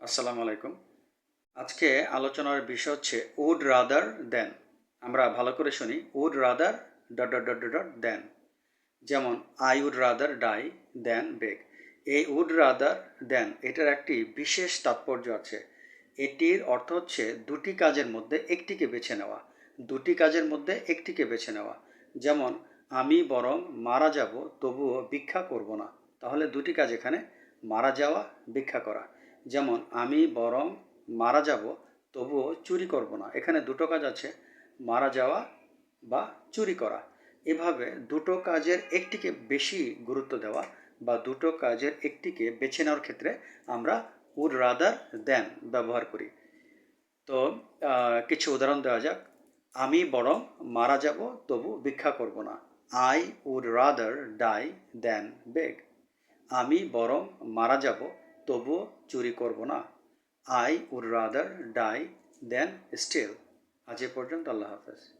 আসসালামু আলাইকুম। আজকে আলোচনার বিষয় হচ্ছে উড রাদার দেন আমরা ভালো করে শুনি would rather dot dot dot dot than যেমন I would rather die than beg এই উড রাদার দেন এটার একটি বিশেষ তাৎপর্য আছে। এটির অর্থ হচ্ছে দুটি কাজের মধ্যে একটিকে বেছে নেওয়া। দুটি কাজের মধ্যে একটিকে বেছে নেওয়া। যেমন, আমি বরং মারা যাব তবুও ভিক্ষা করব না। তাহলে দুটি কাজ এখানে মারা যাওয়া, ভিক্ষা করা। যেমন আমি বরং মারা যাব, তবুও চুরি করব না। এখানে দুটো কাজ আছে, মারা যাওয়া বা চুরি করা। এভাবে দুটো কাজের একটিকে বেশি গুরুত্ব দেওয়া বা দুটো কাজের একটিকে বেছে নেওয়ার ক্ষেত্রে আমরা উড রাদার দেন ব্যবহার করি। তো কিছু উদাহরণ দেওয়া যাক। আমি বরং মারা যাব, তবু ভিক্ষা করব না। I would rather die than beg আমি বরং মারা যাব তবুও চুরি করব না। I would rather die than steal আজ এ পর্যন্ত, আল্লাহ হাফেজ।